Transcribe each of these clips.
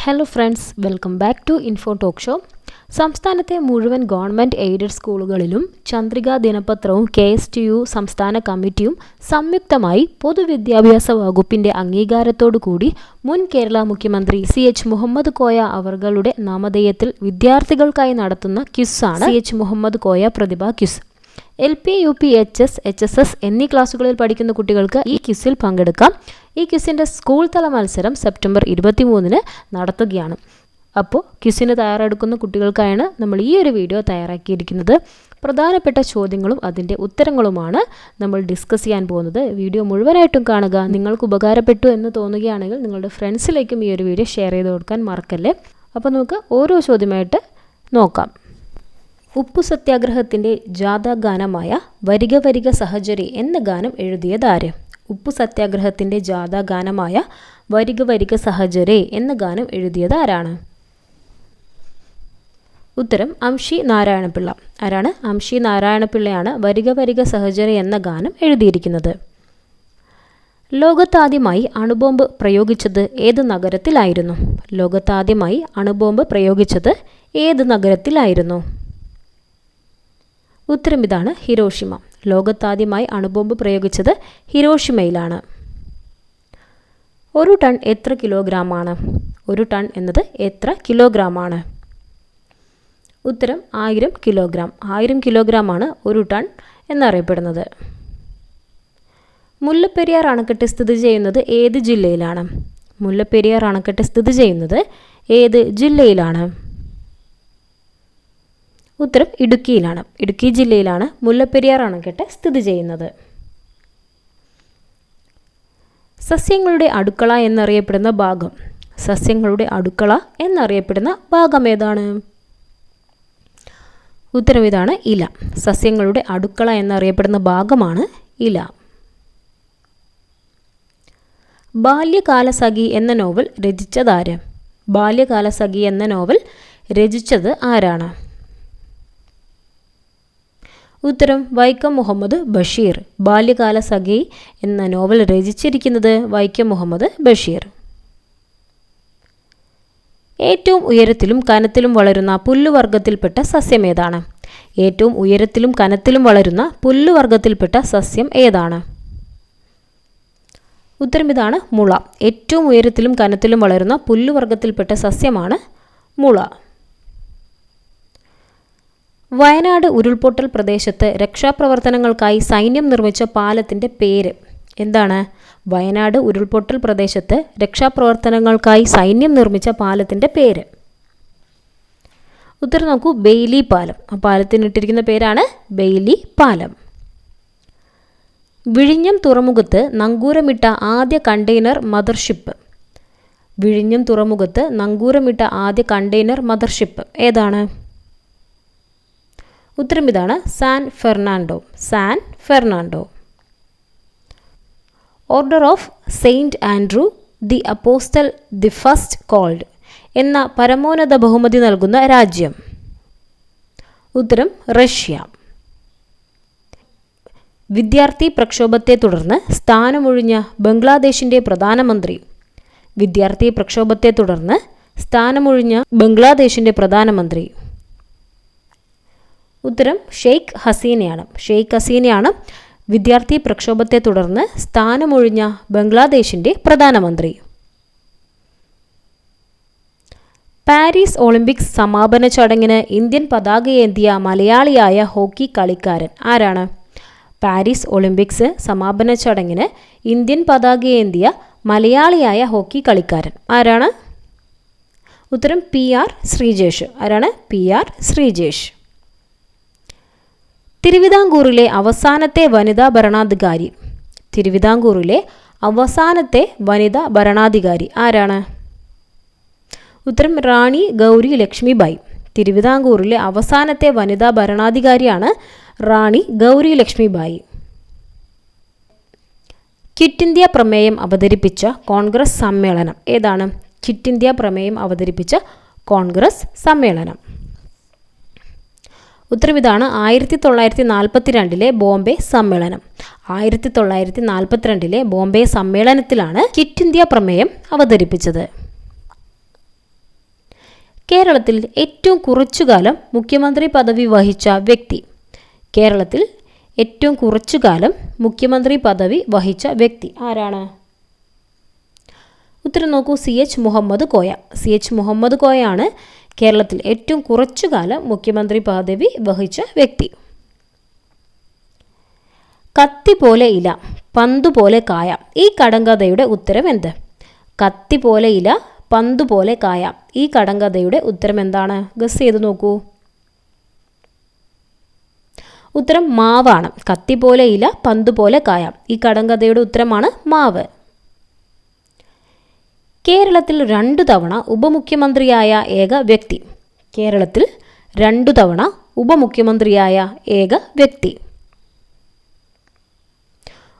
Hello friends welcome back to info talk show സംസ്ഥാനത്തെ മുഴുവൻ government aided സ്കൂളുകളിലും ചന്ദ്രികാ ദിനപത്രവും കെ എസ് ടി യു സംസ്ഥാന കമ്മിറ്റിയും സംയുക്തമായി പൊതുവിദ്യാഭ്യാസ വകുപ്പിന്റെ അംഗീകാരത്തോടുകൂടി മുൻ കേരള മുഖ്യമന്ത്രി സി എച്ച് മുഹമ്മദ് കോയ അവർകളുടെ നാമധേയത്തിൽ വിദ്യാർത്ഥികൾക്കായി നടത്തുന്ന ക്യുസാണ് C H Muhammad Koya Prathibha quiz L P U P H S H S S എന്നീ ക്ലാസ്സുകളിൽ പഠിക്കുന്ന കുട്ടികൾക്ക് ഈ ക്വിസിൽ പങ്കെടുക്കാം. ഈ ക്വിസിന്റെ സ്കൂൾ തല മത്സരം സെപ്റ്റംബർ ഇരുപത്തി മൂന്നിന് നടത്തുകയാണ്. അപ്പോൾ ക്വിസിന് തയ്യാറെടുക്കുന്ന കുട്ടികൾക്കായാണ് നമ്മൾ ഈ ഒരു വീഡിയോ തയ്യാറാക്കിയിരിക്കുന്നത്. പ്രധാനപ്പെട്ട ചോദ്യങ്ങളും അതിന്റെ ഉത്തരങ്ങളുമാണ് നമ്മൾ ഡിസ്കസ് ചെയ്യാൻ പോകുന്നത്. വീഡിയോ മുഴുവനായിട്ടും കാണുക. നിങ്ങൾക്ക് ഉപകാരപ്പെട്ടു എന്ന് തോന്നുകയാണെങ്കിൽ നിങ്ങളുടെ ഫ്രണ്ട്സിലേക്കും ഈ ഒരു വീഡിയോ ഷെയർ ചെയ്ത് കൊടുക്കാൻ മറക്കല്ലേ? അപ്പോൾ നമുക്ക് ഓരോ ചോദ്യമായിട്ട് നോക്കാം. ഉപ്പു സത്യാഗ്രഹത്തിന്റെ ജാഥാഗാനമായ വരിക വരിക സഹചരി എന്ന ഗാനം എഴുതിയതാര് ഉപ്പു സത്യാഗ്രഹത്തിന്റെ ജാഥാഗാനമായ വരിക വരിക സഹചരെ എന്ന ഗാനം എഴുതിയത് ആരാണ്? ഉത്തരം അംഷി നാരായണപിള്ള. ആരാണ്? അംഷി നാരായണപിള്ളയാണ് വരിക വരിക സഹചരി എന്ന ഗാനം എഴുതിയിരിക്കുന്നത്. ലോകത്താദ്യമായി അണുബോംബ് പ്രയോഗിച്ചത് ഏത് നഗരത്തിലായിരുന്നു? ലോകത്താദ്യമായി അണുബോംബ് പ്രയോഗിച്ചത് ഏത് നഗരത്തിലായിരുന്നു? ഉത്തരം ഇതാണ് ഹിരോഷിമ. ലോകത്താദ്യമായി അണുബോംബ് പ്രയോഗിച്ചത് ഹിരോഷിമയിലാണ്. ഒരു ടൺ എത്ര കിലോഗ്രാമാണ്? ഒരു ടൺ എന്നത് എത്ര കിലോഗ്രാമാണ്? ഉത്തരം ആയിരം കിലോഗ്രാം. ആയിരം കിലോഗ്രാമാണ് ഒരു ടൺ എന്നറിയപ്പെടുന്നത്. മുല്ലപ്പെരിയാർ അണക്കെട്ട് സ്ഥിതി ചെയ്യുന്നത് ഏത് ജില്ലയിലാണ്? മുല്ലപ്പെരിയാർ അണക്കെട്ട് സ്ഥിതി ചെയ്യുന്നത് ഏത് ജില്ലയിലാണ്? ഉത്തരം ഇടുക്കിയിലാണ്. ഇടുക്കി ജില്ലയിലാണ് മുല്ലപ്പെരിയാർ അണക്കെട്ട് സ്ഥിതി ചെയ്യുന്നത്. സസ്യങ്ങളുടെ അടുക്കള എന്നറിയപ്പെടുന്ന ഭാഗം. സസ്യങ്ങളുടെ അടുക്കള എന്നറിയപ്പെടുന്ന ഭാഗം ഏതാണ്? ഉത്തരം ഇതാണ് ഇല. സസ്യങ്ങളുടെ അടുക്കള എന്നറിയപ്പെടുന്ന ഭാഗമാണ് ഇല. ബാല്യകാലസഖി എന്ന നോവൽ രചിച്ചതാര് ബാല്യകാലസഖി എന്ന നോവൽ രചിച്ചത് ആരാണ്? ഉത്തരം വൈക്കം മുഹമ്മദ് ബഷീർ ബാല്യകാല സഖി എന്ന നോവൽ രചിച്ചിരിക്കുന്നത് വൈക്കം മുഹമ്മദ് ബഷീർ. ഏറ്റവും ഉയരത്തിലും കനത്തിലും വളരുന്ന പുല്ലുവർഗത്തിൽപ്പെട്ട സസ്യം ഏതാണ്? ഏറ്റവും ഉയരത്തിലും കനത്തിലും വളരുന്ന പുല്ലുവർഗത്തിൽപ്പെട്ട സസ്യം ഏതാണ്? ഉത്തരം ഇതാണ് മുള. ഏറ്റവും ഉയരത്തിലും കനത്തിലും വളരുന്ന പുല്ലുവർഗത്തിൽപ്പെട്ട സസ്യമാണ് മുള. വയനാട് ഉരുൾപൊട്ടൽ പ്രദേശത്ത് രക്ഷാപ്രവർത്തനങ്ങൾക്കായി സൈന്യം നിർമ്മിച്ച പാലത്തിന്റെ പേര്. എന്താണ്? വയനാട് ഉരുൾപൊട്ടൽ പ്രദേശത്ത് രക്ഷാപ്രവർത്തനങ്ങൾക്കായി സൈന്യം നിർമ്മിച്ച പാലത്തിന്റെ പേര്. ഉത്തരം നോക്കൂ. ബെയ്ലി പാലം. ആ പാലത്തിന് ഇട്ടിരിക്കുന്ന പേരാണ് ബെയ്ലി പാലം. വിഴിഞ്ഞം തുറമുഖത്ത് നങ്കൂരമിട്ട ആദ്യ കണ്ടെയ്നർ മദർഷിപ്പ്. വിഴിഞ്ഞം തുറമുഖത്ത് നങ്കൂരമിട്ട ആദ്യ കണ്ടെയ്നർ മദർഷിപ്പ്. ഏതാണ്? ഉത്തരം ഇതാണ് San Fernando. San Fernando. Order of Saint Andrew the apostle the first called എന്ന പരമോന്നത ബഹുമതി നൽകുന്ന രാജ്യം. ഉത്തരം റഷ്യ. വിദ്യാർത്ഥി പ്രക്ഷോഭത്തെ തുടർന്ന് സ്ഥാനമൊഴിഞ്ഞ ബംഗ്ലാദേശിന്റെ പ്രധാനമന്ത്രി. വിദ്യാർത്ഥി പ്രക്ഷോഭത്തെ തുടർന്ന് സ്ഥാനമൊഴിഞ്ഞ ബംഗ്ലാദേശിന്റെ പ്രധാനമന്ത്രി. ഉത്തരം ഷെയ്ഖ് ഹസീനയാണ്. ഷെയ്ഖ് ഹസീനയാണ് വിദ്യാർത്ഥി പ്രക്ഷോഭത്തെ തുടർന്ന് സ്ഥാനമൊഴിഞ്ഞ ബംഗ്ലാദേശിന്റെ പ്രധാനമന്ത്രി. പാരീസ് ഒളിമ്പിക്സ് സമാപന ചടങ്ങിന് ഇന്ത്യൻ പതാകയേന്തിയ മലയാളിയായ ഹോക്കി കളിക്കാരൻ ആരാണ്? പാരീസ് ഒളിമ്പിക്സ് സമാപന ചടങ്ങിന് ഇന്ത്യൻ പതാകയേന്തിയ മലയാളിയായ ഹോക്കി കളിക്കാരൻ ആരാണ്? ഉത്തരം പി ആർ ശ്രീജേഷ്. ആരാണ്? P R Sreejesh. തിരുവിതാംകൂറിലെ അവസാനത്തെ വനിതാ ഭരണാധികാരി. തിരുവിതാംകൂറിലെ അവസാനത്തെ വനിതാ ഭരണാധികാരി ആരാണ്? ഉത്തരം റാണി ഗൗരി ലക്ഷ്മിബായി. തിരുവിതാംകൂറിലെ അവസാനത്തെ വനിതാ ഭരണാധികാരിയാണ് റാണി ഗൗരി ലക്ഷ്മിബായി. ക്വിറ്റ് ഇന്ത്യ പ്രമേയം അവതരിപ്പിച്ച കോൺഗ്രസ് സമ്മേളനം. ഏതാണ്? ക്വിറ്റ് ഇന്ത്യ പ്രമേയം അവതരിപ്പിച്ച കോൺഗ്രസ് സമ്മേളനം. ഉത്തരം ഇതാണ് ആയിരത്തി തൊള്ളായിരത്തി നാൽപ്പത്തി രണ്ടിലെ ബോംബെ സമ്മേളനം. ആയിരത്തി തൊള്ളായിരത്തി നാൽപ്പത്തിരണ്ടിലെ ബോംബെ സമ്മേളനത്തിലാണ് കിറ്റ് ഇന്ത്യ പ്രമേയം അവതരിപ്പിച്ചത്. കേരളത്തിൽ ഏറ്റവും കുറച്ചുകാലം മുഖ്യമന്ത്രി പദവി വഹിച്ച വ്യക്തി. കേരളത്തിൽ ഏറ്റവും കുറച്ചുകാലം മുഖ്യമന്ത്രി പദവി വഹിച്ച വ്യക്തി ആരാണ്? ഉത്തരം നോക്കൂ C H Muhammad Koya. C H Muhammad കോയയാണ് കേരളത്തിൽ ഏറ്റവും കുറച്ചു കാലം മുഖ്യമന്ത്രി പദവി വഹിച്ച വ്യക്തി. കത്തി പോലെ ഇല പന്തു പോലെ കായ. ഈ കടങ്കഥയുടെ ഉത്തരം എന്ത്? കത്തി പോലെ ഇല പന്തു പോലെ കായ. ഈ കടങ്കഥയുടെ ഉത്തരം എന്താണ്? ഗസ് ചെയ്ത് നോക്കൂ. ഉത്തരം മാവാണ്. കത്തി പോലെ ഇല പന്തു പോലെ കായ. ഈ കടങ്കഥയുടെ ഉത്തരമാണ് മാവ്. കേരളത്തിൽ രണ്ടു തവണ ഉപമുഖ്യമന്ത്രിയായ ഏക വ്യക്തി. കേരളത്തിൽ രണ്ടു തവണ ഉപമുഖ്യമന്ത്രിയായ ഏക വ്യക്തി.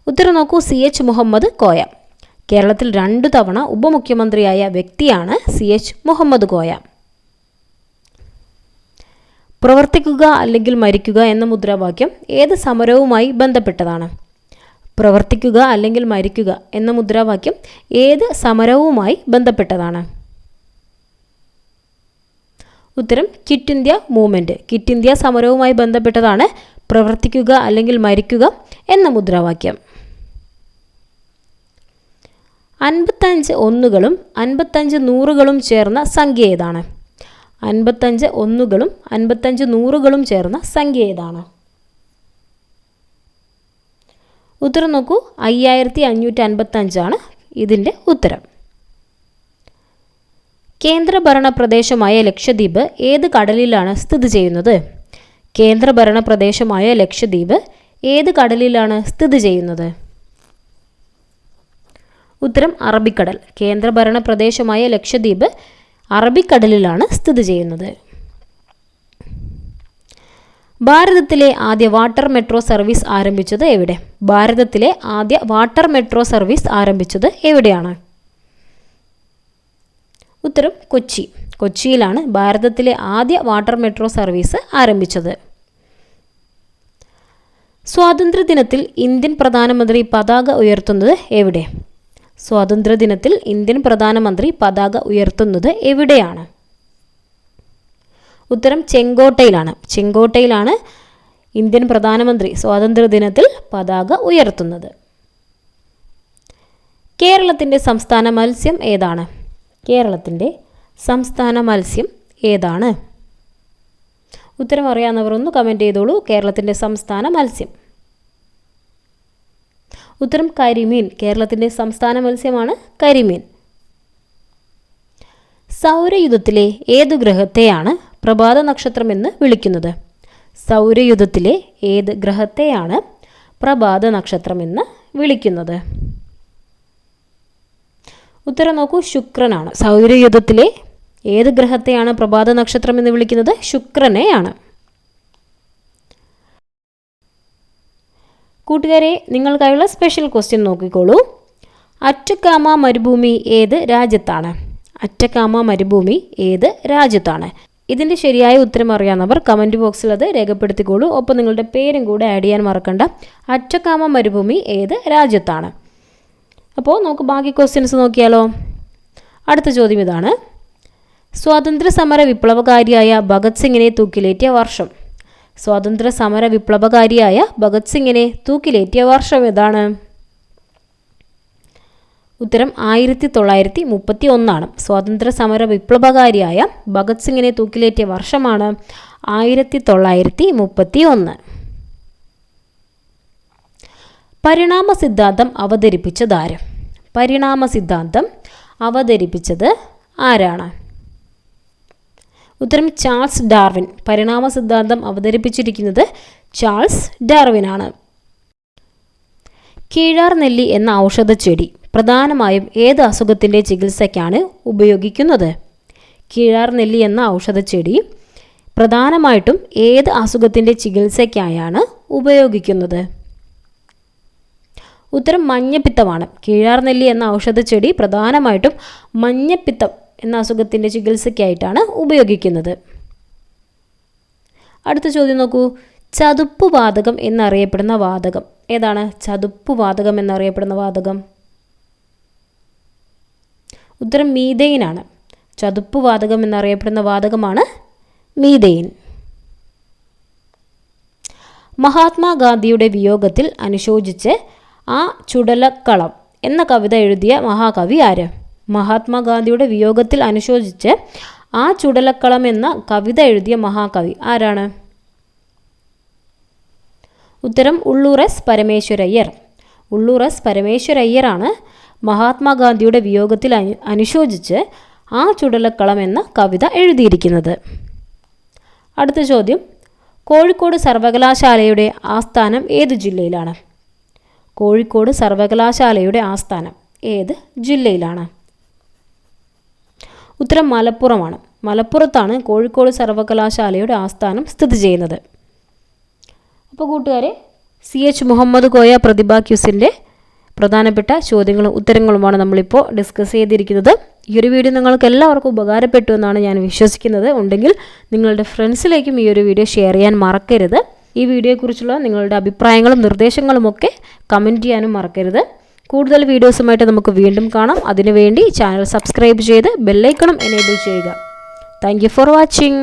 ഉത്തരം നോക്കൂ സി എച്ച് മുഹമ്മദ് കോയ. കേരളത്തിൽ രണ്ടു തവണ ഉപമുഖ്യമന്ത്രിയായ വ്യക്തിയാണ് സി എച്ച് മുഹമ്മദ് കോയ. പ്രവർത്തിക്കുക അല്ലെങ്കിൽ മരിക്കുക എന്ന മുദ്രാവാക്യം ഏത് സമരവുമായി ബന്ധപ്പെട്ടതാണ്? പ്രവർത്തിക്കുക അല്ലെങ്കിൽ മരിക്കുക എന്ന മുദ്രാവാക്യം ഏത് സമരവുമായി ബന്ധപ്പെട്ടതാണ്? ഉത്തരം quit India movement quit India സമരവുമായി ബന്ധപ്പെട്ടതാണ് പ്രവർത്തിക്കുക അല്ലെങ്കിൽ മരിക്കുക എന്ന മുദ്രാവാക്യം. അൻപത്തഞ്ച് ഒന്നുകളും അൻപത്തഞ്ച് നൂറുകളും ചേർന്ന സംഖ്യ ഏതാണ്? അൻപത്തഞ്ച് ഒന്നുകളും അൻപത്തഞ്ച് നൂറുകളും ചേർന്ന സംഖ്യ ഏതാണ്? ഉത്തരം നോക്കൂ. അയ്യായിരത്തി അഞ്ഞൂറ്റി അൻപത്തഞ്ചാണ് ഇതിന്റെ ഉത്തരം. കേന്ദ്രഭരണ പ്രദേശമായ ലക്ഷദ്വീപ് ഏത് കടലിലാണ് സ്ഥിതി ചെയ്യുന്നത്? കേന്ദ്രഭരണ പ്രദേശമായ ലക്ഷദ്വീപ് ഏത് കടലിലാണ് സ്ഥിതി ചെയ്യുന്നത്? ഉത്തരം അറബിക്കടൽ. കേന്ദ്രഭരണ പ്രദേശമായ ലക്ഷദ്വീപ് അറബിക്കടലിലാണ് സ്ഥിതി ചെയ്യുന്നത്. ഭാരതത്തിലെ ആദ്യ വാട്ടർ മെട്രോ സർവീസ് ആരംഭിച്ചത് എവിടെ? ഭാരതത്തിലെ ആദ്യ വാട്ടർ മെട്രോ സർവീസ് ആരംഭിച്ചത് എവിടെയാണ്? ഉത്തരം കൊച്ചി. കൊച്ചിയിലാണ് ഭാരതത്തിലെ ആദ്യ വാട്ടർ മെട്രോ സർവീസ് ആരംഭിച്ചത്. സ്വാതന്ത്ര്യദിനത്തിൽ ഇന്ത്യൻ പ്രധാനമന്ത്രി പതാക ഉയർത്തുന്നത് എവിടെ? സ്വാതന്ത്ര്യദിനത്തിൽ ഇന്ത്യൻ പ്രധാനമന്ത്രി പതാക ഉയർത്തുന്നത് എവിടെയാണ്? ഉത്തരം ചെങ്കോട്ടയിലാണ്. ചെങ്കോട്ടയിലാണ് ഇന്ത്യൻ പ്രധാനമന്ത്രി സ്വാതന്ത്ര്യദിനത്തിൽ പതാക ഉയർത്തുന്നത്. കേരളത്തിന്റെ സംസ്ഥാന മത്സ്യം ഏതാണ്? കേരളത്തിന്റെ സംസ്ഥാന മത്സ്യം ഏതാണ്? ഉത്തരം അറിയാവുന്നവർ ഒന്ന് കമന്റ് ചെയ്തോളൂ. കേരളത്തിന്റെ സംസ്ഥാന മത്സ്യം. ഉത്തരം കരിമീൻ. കേരളത്തിന്റെ സംസ്ഥാന മത്സ്യമാണ് കരിമീൻ. സൗരയുധത്തിലെ ഏതു ഗ്രഹത്തെയാണ് പ്രഭാത നക്ഷത്രമെന്ന് വിളിക്കുന്നത്. സൗരയുധത്തിലെ ഏത് ഗ്രഹത്തെയാണ് പ്രഭാത നക്ഷത്രമെന്ന് വിളിക്കുന്നത്. ഉത്തരം നോക്കൂ ശുക്രനാണ്. സൗരയുധത്തിലെ ഏത് ഗ്രഹത്തെയാണ് പ്രഭാത നക്ഷത്രം എന്ന് വിളിക്കുന്നത്? ശുക്രനെയാണ്. കൂട്ടുകാരെ നിങ്ങൾക്കായുള്ള സ്പെഷ്യൽ ക്വസ്റ്റ്യൻ നോക്കിക്കോളൂ. അറ്റക്കാമ മരുഭൂമി ഏത് രാജ്യത്താണ്? അറ്റക്കാമ മരുഭൂമി ഏത് രാജ്യത്താണ്? ഇതിന്റെ ശരിയായ ഉത്തരം അറിയാവുന്നവർ കമന്റ് ബോക്സിൽ അത് രേഖപ്പെടുത്തിക്കോളൂ. ഒപ്പം നിങ്ങളുടെ പേരും കൂടെ ആഡ് ചെയ്യാൻ മറക്കണ്ട. അറ്റക്കാമ മരുഭൂമി ഏത് രാജ്യത്താണ്? അപ്പോൾ നമുക്ക് ബാക്കി ക്വസ്റ്റ്യൻസ് നോക്കിയാലോ? അടുത്ത ചോദ്യം ഇതാണ്. സ്വാതന്ത്ര്യ സമര വിപ്ലവകാരിയായ ഭഗത് സിംഗിനെ തൂക്കിലേറ്റിയ വർഷം. സ്വാതന്ത്ര്യ സമര വിപ്ലവകാരിയായ ഭഗത് സിംഗിനെ തൂക്കിലേറ്റിയ വർഷം ഏതാണ് ഉത്തരം ആയിരത്തി തൊള്ളായിരത്തി മുപ്പത്തി ഒന്നാണ് സ്വാതന്ത്ര്യ സമര വിപ്ലവകാരിയായ ഭഗത് സിംഗിനെ തൂക്കിലേറ്റിയ വർഷമാണ് ആയിരത്തി തൊള്ളായിരത്തി മുപ്പത്തി ഒന്ന് പരിണാമ സിദ്ധാന്തം അവതരിപ്പിച്ചത് ആര് പരിണാമ സിദ്ധാന്തം അവതരിപ്പിച്ചത് ആരാണ്? ഉത്തരം ചാൾസ് ഡാർവിൻ. പരിണാമ സിദ്ധാന്തം അവതരിപ്പിച്ചിരിക്കുന്നത് ചാൾസ് ഡാർവിനാണ്. കീഴാർ നെല്ലി എന്ന ഔഷധച്ചെടി. പ്രധാനമായും ഏത് അസുഖത്തിന്റെ ചികിത്സയ്ക്കാണ് ഉപയോഗിക്കുന്നത്? കീഴാർ നെല്ലി എന്ന ഔഷധച്ചെടി പ്രധാനമായിട്ടും ഏത് അസുഖത്തിന്റെ ചികിത്സയ്ക്കായാണ് ഉപയോഗിക്കുന്നത്? ഉത്തരം മഞ്ഞപ്പിത്തമാണ്. കീഴാർ നെല്ലി എന്ന ഔഷധച്ചെടി പ്രധാനമായിട്ടും മഞ്ഞപ്പിത്തം എന്ന അസുഖത്തിന്റെ ചികിത്സയ്ക്കായിട്ടാണ് ഉപയോഗിക്കുന്നത്. അടുത്ത ചോദ്യം നോക്കൂ. ചതുപ്പ് വാതകം എന്നറിയപ്പെടുന്ന വാതകം. ഏതാണ്? ചതുപ്പ് വാതകം എന്നറിയപ്പെടുന്ന വാതകം. ഉത്തരം മീതെയിനാണ് ചതുപ്പ് വാതകം എന്നറിയപ്പെടുന്ന വാതകമാണ് മീതെയിൻ മഹാത്മാഗാന്ധിയുടെ വിയോഗത്തിൽ അനുശോചിച്ച് ആ ചുടലക്കളം എന്ന കവിത എഴുതിയ മഹാകവി ആര്? മഹാത്മാഗാന്ധിയുടെ വിയോഗത്തിൽ അനുശോചിച്ച് ആ ചുടലക്കളം എന്ന കവിത എഴുതിയ മഹാകവി ആരാണ്? ഉത്തരം ഉള്ളൂർ എസ് പരമേശ്വരയ്യർ. ഉള്ളൂർ എസ് പരമേശ്വരയ്യറാണ് മഹാത്മാഗാന്ധിയുടെ വിയോഗത്തിൽ അനു അനുശോചിച്ച് ആ ചുടലക്കളം എന്ന കവിത എഴുതിയിരിക്കുന്നത്. അടുത്ത ചോദ്യം. കോഴിക്കോട് സർവകലാശാലയുടെ ആസ്ഥാനം ഏത് ജില്ലയിലാണ്? കോഴിക്കോട് സർവകലാശാലയുടെ ആസ്ഥാനം ഏത് ജില്ലയിലാണ്? ഉത്തരം മലപ്പുറമാണ്. മലപ്പുറത്താണ് കോഴിക്കോട് സർവകലാശാലയുടെ ആസ്ഥാനം സ്ഥിതി ചെയ്യുന്നത്. അപ്പോൾ കൂട്ടുകാരെ സി എച്ച് മുഹമ്മദ് കോയ പ്രതിഭ ക്യൂസിന്റെ പ്രധാനപ്പെട്ട ചോദ്യങ്ങളും ഉത്തരങ്ങളുമാണ് നമ്മളിപ്പോൾ ഡിസ്കസ് ചെയ്തിരിക്കുന്നത്. ഈ ഒരു വീഡിയോ നിങ്ങൾക്ക് എല്ലാവർക്കും ഉപകാരപ്പെട്ടു എന്നാണ് ഞാൻ വിശ്വസിക്കുന്നത്. ഉണ്ടെങ്കിൽ നിങ്ങളുടെ ഫ്രണ്ട്സിലേക്കും ഈ ഒരു വീഡിയോ ഷെയർ ചെയ്യാൻ മറക്കരുത്. ഈ വീഡിയോയെക്കുറിച്ചുള്ള നിങ്ങളുടെ അഭിപ്രായങ്ങളും നിർദ്ദേശങ്ങളും ഒക്കെ കമന്റ് ചെയ്യാനും മറക്കരുത്. കൂടുതൽ വീഡിയോസുമായിട്ട് നമുക്ക് വീണ്ടും കാണാം. അതിനുവേണ്ടി ചാനൽ സബ്സ്ക്രൈബ് ചെയ്ത് ബെല്ലൈക്കണം എനേബിൾ ചെയ്യുക. Thank for watching